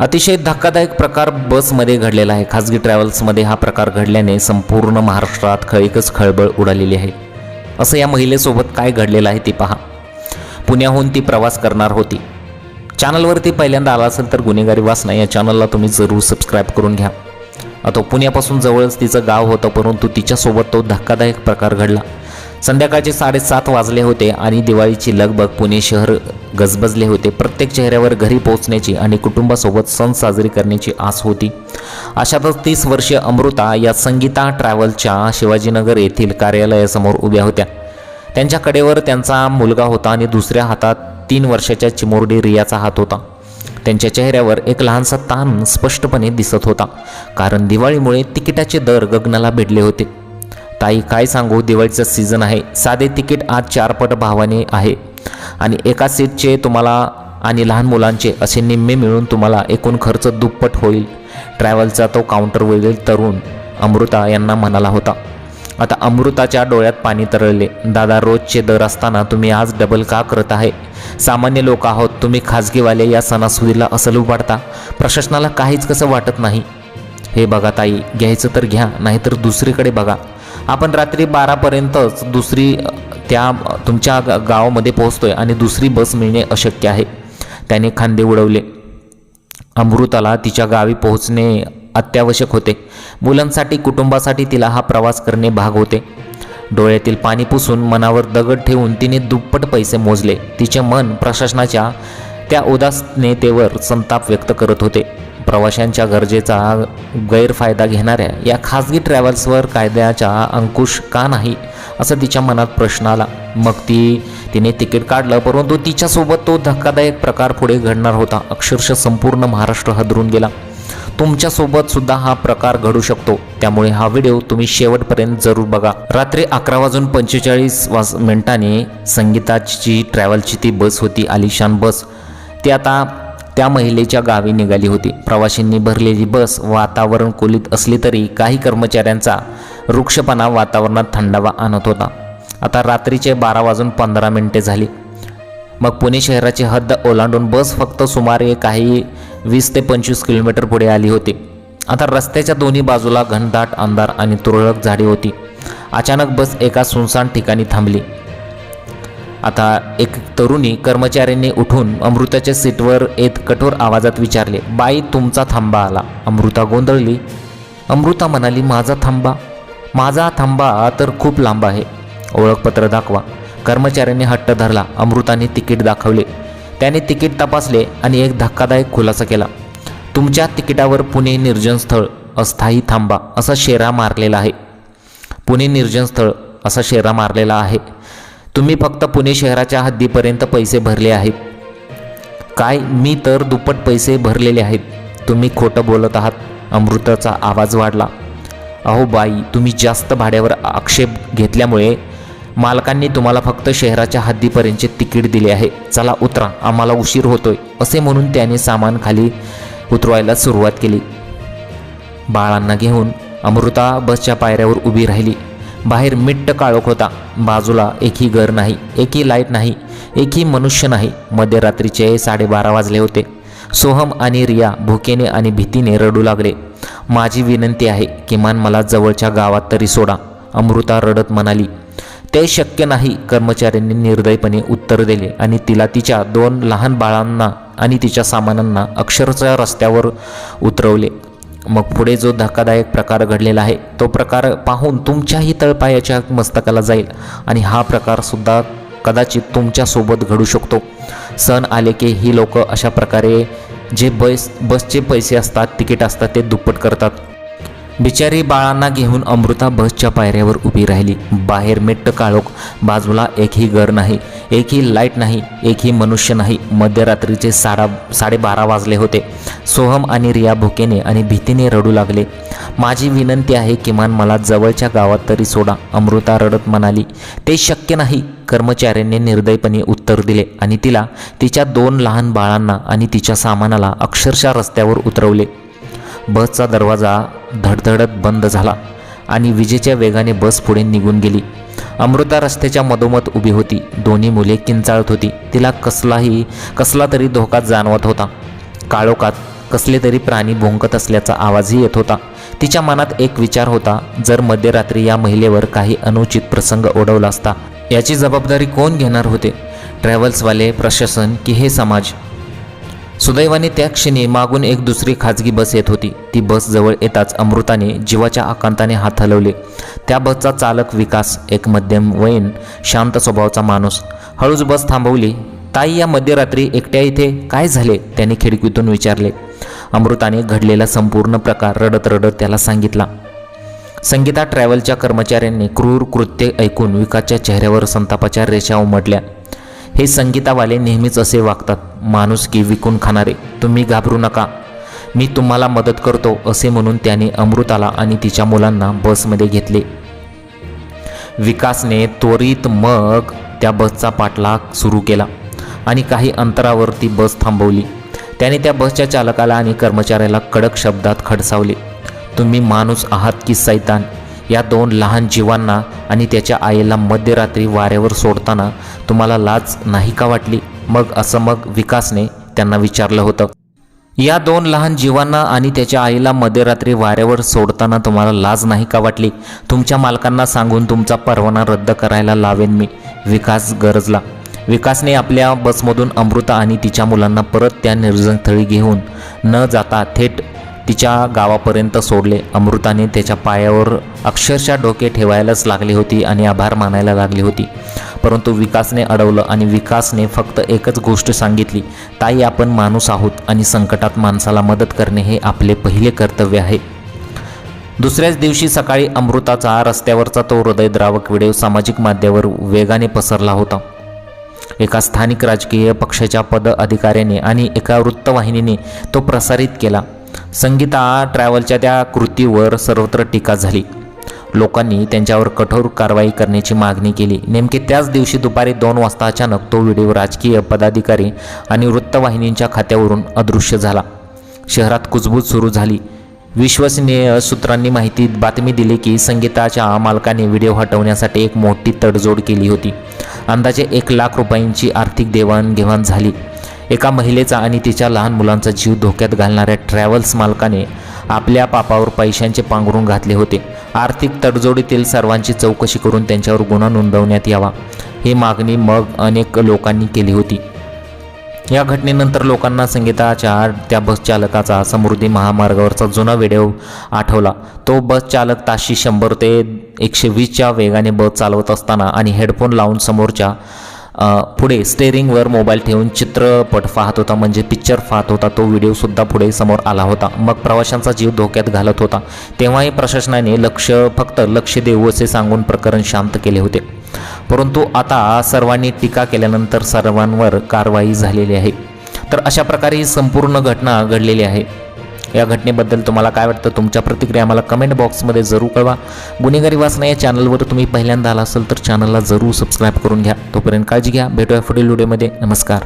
अतिशय धक्कादायक प्रकार बसमध्ये घडलेला आहे. खाजगी ट्रॅव्हल्समध्ये हा प्रकार घडल्याने संपूर्ण महाराष्ट्रात खळीकच खळबळ उडालेली आहे. असं या महिलेसोबत काय घडलेलं आहे ते पहा. पुण्याहून ती प्रवास करणार होती. चॅनलवरती पहिल्यांदा आला असेल तर गुन्हेगारी वासना या चॅनलला तुम्ही जरूर सबस्क्राईब करून घ्या. आता पुण्यापासून जवळच तिचं गाव होतं परंतु तिच्यासोबत तो धक्कादायक प्रकार घडला. संध्याकाळचे साडेसात वाजले होते आणि दिवाळीची लगबग पुणे शहर गजबजले होते. प्रत्येक चेहऱ्यावर घरी पोहोचण्याची आणि कुटुंबासोबत सण साजरी करण्याची आस होती. अशातच तीस वर्षीय अमृता या संगीता ट्रॅव्हलच्या शिवाजीनगर येथील कार्यालयासमोर उभ्या होत्या. त्यांच्या कडेवर त्यांचा मुलगा होता आणि दुसऱ्या हातात तीन वर्षाच्या चिमुरडी रियाचा हात होता. त्यांच्या चेहऱ्यावर एक लहानसा ताण स्पष्टपणे दिसत होता कारण दिवाळीमुळे तिकिटाचे दर गगनाला भिडले होते. ताई काय सांगू? दिवाळीचं सीझन आहे. साधे तिकीट आज चारपट भावाने आहे. आणि एका सीटचे तुम्हाला आणि लहान मुलांचे असे निम्मे मिळून तुम्हाला एकूण खर्च दुप्पट होईल. ट्रॅव्हलचा तो काउंटरवरील तरुण अमृता यांना म्हणाला होता. आता अमृताच्या डोळ्यात पाणी तरळले. दादा रोजचे दर असताना तुम्ही आज डबल का करत आहे? सामान्य लोक आहोत. तुम्ही खाजगीवाले या सणासुदीला असल उभाडता प्रशासनाला काहीच कसं वाटत नाही? हे बघा ताई घ्यायचं तर घ्या नाहीतर दुसरीकडे बघा. आपण रात्री बारापर्यंतच दुसरी त्या तुमच्या गावामध्ये पोहोचतो आहे आणि दुसरी बस मिळणे अशक्य आहे. त्याने खांदे उडवले. अमृताला तिच्या गावी पोहोचणे अत्यावश्यक होते. मुलांसाठी कुटुंबासाठी तिला हा प्रवास करणे भाग होते. डोळ्यातील पाणी पुसून मनावर दगड ठेवून तिने दुप्पट पैसे मोजले. तिचे मन प्रशासनाच्या त्या उदासनेतेवर संताप व्यक्त करत होते. प्रवाशांच्या गरजेचा गैरफायदा घेणाऱ्या या खाजगी ट्रॅव्हल्सवर कायद्याचा अंकुश का नाही? असं तिच्या मनात प्रश्न आला. मग ती तिने तिकीट काढलं परंतु तिच्यासोबत तो धक्कादायक प्रकार पुढे घडणार होता. अक्षरशः संपूर्ण महाराष्ट्र हदरून गेला. तुमच्यासोबत सुद्धा हा प्रकार घडू शकतो. त्यामुळे हा व्हिडिओ तुम्ही शेवटपर्यंत जरूर बघा. रात्री अकरा वाजून पंचेचाळीस वाज मिनिटाने संगीताची ट्रॅव्हलची ती बस होती आलिशान बस. ती आता त्या महिलेच्या गावी निघाली होती. प्रवाशांनी भरलेली बस वातावरण कोलीत असली तरी काही कर्मचाऱ्यांचा वृक्षपणा वातावरणात थंडावा आणत होता. आता रात्रीचे बारा वाजून पंधरा मिनिटे झाली. मग पुणे शहराची हद्द ओलांडून बस फक्त सुमारे काही वीस ते पंचवीस किलोमीटर पुढे आली होती. आता रस्त्याच्या दोन्ही बाजूला घनदाट अंधार आणि तुरळक झाडी होती. अचानक बस एका सुनसान ठिकाणी थांबली. आता एक तरुणी कर्मचाऱ्यांनी उठून अमृताच्या सीटवर येत कठोर आवाजात विचारले बाई तुमचा थांबा आला. अमृता गोंधळली. अमृता म्हणाली माझा थांबा. माझा थांबा तर खूप लांब आहे. ओळखपत्र दाखवा. कर्मचाऱ्यांनी हट्ट धरला. अमृताने तिकीट दाखवले. त्याने तिकीट तपासले आणि एक धक्कादायक खुलासा केला. तुमच्या तिकिटावर पुणे निर्जन स्थळ अस्थायी थांबा. असा शेरा मारलेला आहे. पुणे निर्जन स्थळ असा शेरा मारलेला आहे. तुम्ही फक्त पुणे शहराच्या हद्दीपर्यंत पैसे भरले आहेत. काय मी तर दुप्पट पैसे भरलेले आहेत. तुम्ही खोटं बोलत आहात. अमृताचा आवाज वाढला. अहो बाई तुम्ही जास्त भाड्यावर आक्षेप घेतल्यामुळे मालकांनी तुम्हाला फक्त शहराच्या हद्दीपर्यंतचे तिकीट दिले आहे. चला उतरा आम्हाला उशीर होतोय असे म्हणून त्याने सामान खाली उतरवायला सुरुवात केली. बाळांना घेऊन अमृता बसच्या पायऱ्यावर उभी राहिली. बाहेर मिट्ट काळोख होता. बाजूला एकही घर नाही एकही लाइट नाही एकही मनुष्य नाही. मध्यरात्रीचे साडेबारा वाजले होते. सोहम आणि रिया भुकेने आणि भीतीने रडू लागले. माझी विनंती आहे किमान मला जवळच्या गावात तरी सोडा अमृता रडत म्हणाली. ते शक्य नाही कर्मचाऱ्यांनी निर्दयपणे उत्तर दिले आणि तिला तिच्या दोन लहान बाळांना आणि तिच्या सामानांना अक्षरशः रस्त्यावर उतरवले. मग पुढे जो धक्कादायक प्रकार घडलेला आहे तो प्रकार पाहून तुमच्याही तळपायाच्या मस्तकाला जाईल. आणि हा प्रकारसुद्धा कदाचित तुमच्यासोबत घडू शकतो. सण आले की ही लोक अशा प्रकारे जे बस बसचे पैसे असतात तिकीट असतात ते दुप्पट करतात. बिचारी बाळांना घेऊन अमृता बसच्या पायऱ्यावर उभी राहिली. बाहेर मिट्ट काळोख बाजूला एकही घर नाही एकही लाइट नाही एकही मनुष्य नाही. मध्यरात्रीचे साडा साडेबारा वाजले होते. सोहम आणि रिया भुकेने आणि भीतीने रडू लागले. माझी विनंती आहे किमान मला जवळच्या गावात तरी सोडा अमृता रडत म्हणाली. ते शक्य नाही कर्मचाऱ्यांनी निर्दयपणे उत्तर दिले आणि तिला तिच्या दोन लहान बाळांना आणि तिच्या सामानाला अक्षरशः रस्त्यावर उतरवले. बसचा दरवाजा धडधडत बंद झाला आणि विजेच्या वेगाने बस पुढे निघून गेली. अमृता रस्त्याच्या मधोमध उभी होती. दोन्ही मुले किंचाळत होती. तिला कसलाही कसला तरी धोका जाणवत होता. काळोखात कसले तरी प्राणी भोंकत असल्याचा आवाजही येत होता. तिच्या मनात एक विचार होता जर मध्यरात्री या महिलेवर काही अनुचित प्रसंग ओढवला असता याची जबाबदारी कोण घेणार होते? ट्रॅव्हल्सवाले प्रशासन की हे समाज? सुदैवाने त्या क्षणी मागून एक दुसरी खाजगी बस येत होती. ती बस जवळ येताच अमृताने जीवाच्या आकांताने हात हलवले त्या बसचा चालक विकास एक मध्यमवयीन शांत स्वभावाचा माणूस. हळूच बस थांबवली. ताई या मध्यरात्री एकट्या इथे काय झाले? त्याने खिडकीतून विचारले. अमृताने घडलेला संपूर्ण प्रकार रडत रडत त्याला सांगितला. संगीता ट्रॅव्हलच्या कर्मचाऱ्यांनी क्रूर कृत्य ऐकून विकासच्या चेहऱ्यावर संतापाच्या रेषा उमटल्या. हे संगीतावाले नेहमीच असे वागतात माणूस की विकून खाणारे. तुम्ही घाबरू नका. मी तुम्हाला मदत करतो असे म्हणून त्याने अमृताला आणि तिच्या मुलांना बसमध्ये घेतले. विकासने त्वरित मग त्या बसचा पाठलाग सुरू केला आणि काही अंतरावर ती बस थांबवली. त्याने त्या बसच्या चालकाला आणि कर्मचाऱ्याला कडक शब्दात खडसावले. तुम्ही माणूस आहात की सैतान? या दोन लहान जीवांना आणि त्याच्या आईला मध्यरात्री वाऱ्यावर सोडताना तुम्हाला लाज नाही का वाटली? मग असं मग विकासने त्यांना विचारलं होतं. या दोन लहान जीवांना आणि त्याच्या आईला मध्यरात्री वाऱ्यावर सोडताना तुम्हाला लाज नाही का वाटली? तुमच्या मालकांना सांगून तुमचा परवाना रद्द करायला लावेन मी. विकास गरजला. विकासने आपल्या बसमधून अमृता आणि तिच्या मुलांना परत त्या निर्जनस्थळी घेऊन न जाता थेट तिच्या गावापर्यंत सोडले. अमृताने त्याच्या पायावर अक्षरशः डोके ठेवायलाच लागली होती आणि आभार मानायला लागली होती. परंतु विकासने अडवलं आणि विकासने फक्त एकच गोष्ट सांगितली ताई आपण माणूस आहोत आणि संकटात माणसाला मदत करणे हे आपले पहिले कर्तव्य आहे. दुसऱ्याच दिवशी सकाळी अमृताचा रस्त्यावरचा तो हृदयद्रावक व्हिडिओ सामाजिक माध्यमावर वेगाने पसरला होता. एका स्थानिक राजकीय पक्षाच्या पद अधिकाऱ्याने आणि एका वृत्तवाहिनीने तो प्रसारित केला. संगीता ट्रॅव्हलच्या त्या कृतीवर सर्वत्र टीका झाली. लोकांनी त्यांच्यावर कठोर कारवाई करण्याची मागणी केली. नेमके त्याच दिवशी दुपारी दोन वाजता अचानक तो व्हिडिओ राजकीय पदाधिकारी आणि वृत्तवाहिनींच्या खात्यावरून अदृश्य झाला. शहरात कुजबूज सुरू झाली. विश्वसनीय सूत्रांनी माहिती बातमी दिली की संगीताच्या मालकाने व्हिडिओ हटवण्यासाठी एक मोठी तडजोड केली होती. अंदाजे एक लाख रुपयांची आर्थिक देवाणघेवाण झाली. एका महिलेचा आणि तिच्या लहान मुलांचा जीव धोक्यात घालणाऱ्या ट्रॅव्हल्स मालकाने आपल्या पापावर पैशांचे पांघरून घातले होते. आर्थिक तडजोडीतील सर्वांची चौकशी करून त्यांच्यावर गुन्हा नोंदवण्यात यावा ही मागणी मग अनेक लोकांनी केली होती. या घटनेनंतर लोकांना संगीताच्या त्या बस चालकाचा समृद्धी महामार्गावरचा जुना व्हिडिओ आठवला. तो बस चालक ताशी शंभर ते एकशे वीसच्या वेगाने बस चालवत असताना आणि हेडफोन लावून समोरच्या पुढे स्टेरिंगवर मोबाईल ठेवून चित्रपट पाहत होता म्हणजे पिक्चर पाहत होता तो व्हिडिओसुद्धा पुढे समोर आला होता. मग प्रवाशांचा जीव धोक्यात घालत होता. तेव्हाही प्रशासनाने लक्ष फक्त लक्ष देऊ असे सांगून प्रकरण शांत केले होते. परंतु आता सर्वांनी टीका केल्यानंतर सर्वांवर कारवाई झालेली आहे. तर अशा प्रकारे ही संपूर्ण घटना घडलेली आहे. या घटनेबद्दल तुम्हाला काय वाटतं तुमच्या प्रतिक्रिया मला कमेंट बॉक्समध्ये जरूर कळवा. गुन्हेगारी वाचना या चॅनलवर तुम्ही पहिल्यांदा आला असेल तर चॅनलला जरूर सबस्क्राईब करून घ्या. तोपर्यंत काळजी घ्या. भेटूया पुढील व्हिडिओमध्ये नमस्कार.